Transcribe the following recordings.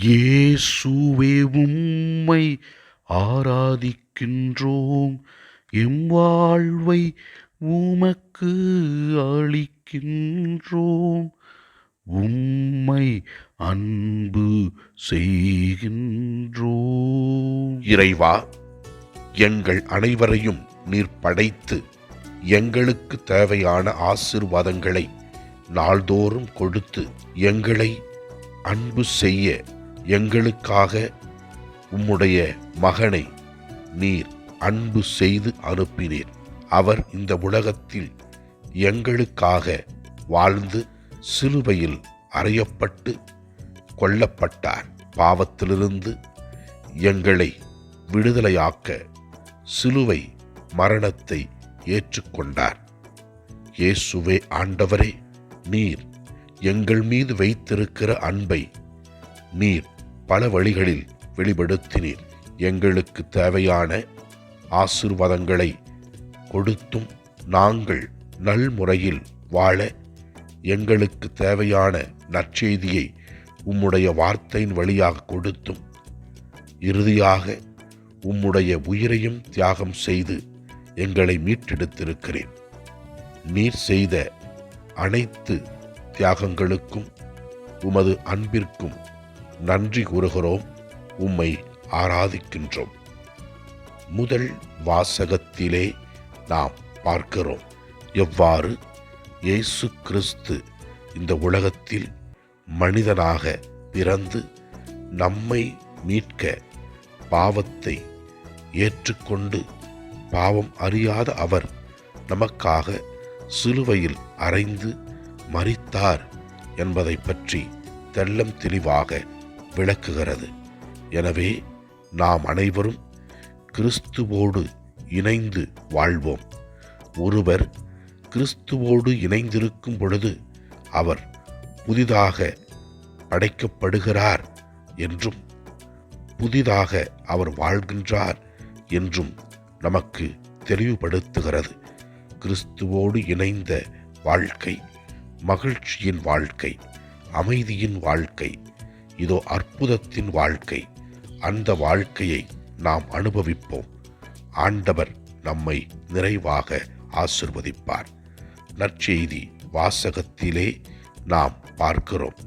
இயேசுவே உம்மை ஆராதிக்கின்றோம். எம் வாழ்வை உமக்கு அளிக்கின்றோம். உம்மை அன்பு செய்கின்றோம். இறைவா எங்கள் அனைவரையும் நீர் படைத்து எங்களுக்கு தேவையான ஆசிர்வாதங்களை நாள்தோறும் கொடுத்து எங்களை அன்பு செய்ய எங்களுக்காக உம்முடைய மகனை நீர் அன்பு செய்து அனுப்பினீர். அவர் இந்த உலகத்தில் எங்களுக்காக வாழ்ந்து சிலுவையில் அறையப்பட்டு கொல்லப்பட்டார். பாவத்திலிருந்து எங்களை விடுதலையாக்க சிலுவை மரணத்தை ஏற்றுக்கொண்டார். இயேசுவே ஆண்டவரே நீர் எங்கள் மீது வைத்திருக்கிற அன்பை நீர் பல வழிகளில் வெளிப்படுத்தினீர். எங்களுக்கு தேவையான ஆசிர்வாதங்களை கொடுத்தும் நாங்கள் நல்முறையில் வாழ எங்களுக்கு தேவையான நற்செய்தியை உம்முடைய வார்த்தையின் வழியாக கொடுத்தும் இறுதியாக உம்முடைய உயிரையும் தியாகம் செய்து எங்களை மீட்டெடுத்திருக்கிறேன். நீர் செய்த அனைத்து தியாகங்களுக்கும் உமது அன்பிற்கும் நன்றி கூறுகிறோம் உம்மை ஆராதிக்கின்றோம். முதல் வாசகத்திலே நாம் பார்க்கிறோம் எவ்வாறு? இயேசு கிறிஸ்து இந்த உலகத்தில் மனிதனாக பிறந்து நம்மை மீட்க பாவத்தை ஏற்றுக்கொண்டு பாவம் அறியாத அவர் நமக்காக சிலுவையில் அறைந்து மறித்தார் என்பதை பற்றி தெள்ளம் தெளிவாக விளக்குகிறது. எனவே நாம் அனைவரும் கிறிஸ்துவோடு இணைந்து வாழ்வோம். ஒருவர் கிறிஸ்துவோடு இணைந்திருக்கும் பொழுது அவர் புதிதாக படைக்கப்படுகிறார் என்றும் புதிதாக அவர் வாழ்கின்றார் என்றும் நமக்கு தெளிவுபடுத்துகிறது. கிறிஸ்துவோடு இணைந்த வாழ்க்கை மகிழ்ச்சியின் வாழ்க்கை அமைதியின் வாழ்க்கை இதோ அற்புதத்தின் வாழ்க்கை. அந்த வாழ்க்கையை நாம் அனுபவிப்போம். ஆண்டவர் நம்மை நிறைவாக ஆசிர்வதிப்பார். நற்செய்தி வாசகத்திலே நாம் பார்க்கிறோம்.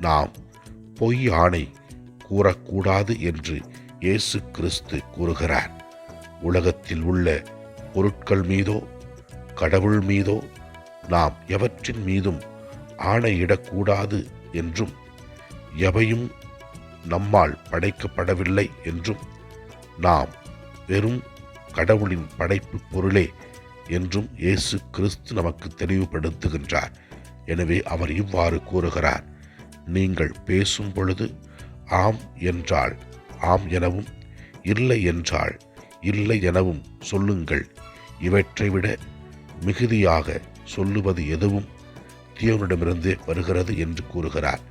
நாம் பொய் ஆணை கூறக்கூடாது என்று இயேசு கிறிஸ்து கூறுகிறார். உலகத்தில் உள்ள பொருட்கள் மீதோ கடவுள் மீதோ நாம் எவற்றின் மீதும் ஆணையிடக்கூடாது என்றும் எவையும் நம்மால் படைக்கப்படவில்லை என்றும் நாம் வெறும் கடவுளின் படைப்பு பொருளே என்றும் இயேசு கிறிஸ்து நமக்கு தெளிவுபடுத்துகின்றார். எனவே அவர் இவ்வாறு கூறுகிறார் நீங்கள் பேசும் பொழுது ஆம் என்றால் ஆம் எனவும் இல்லை என்றால் இல்லை எனவும் சொல்லுங்கள். இவற்றை விட மிகுதியாக சொல்லுவது எதுவும் தேவனிடமிருந்து வருகிறது என்று கூறுகிறார்.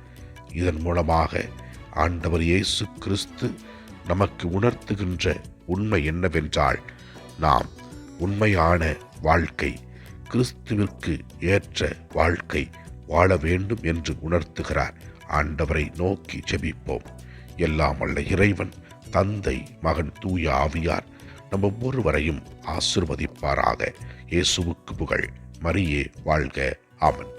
இதன் மூலமாக ஆண்டவர் இயேசு கிறிஸ்து நமக்கு உணர்த்துகின்ற உண்மை என்னவென்றால் நாம் உண்மையான வாழ்க்கை கிறிஸ்துவிற்கு ஏற்ற வாழ்க்கை வாழ வேண்டும் என்று உணர்த்துகிறார். ஆண்டவரை நோக்கி ஜெபிப்போம். எல்லாம் அல்ல இறைவன் தந்தை மகன் தூய ஆவியார் நம்ம ஒவ்வொருவரையும் ஆசிர்வதிப்பாராக. இயேசுவுக்கு புகழ். மரியே வாழ்க. ஆமன்.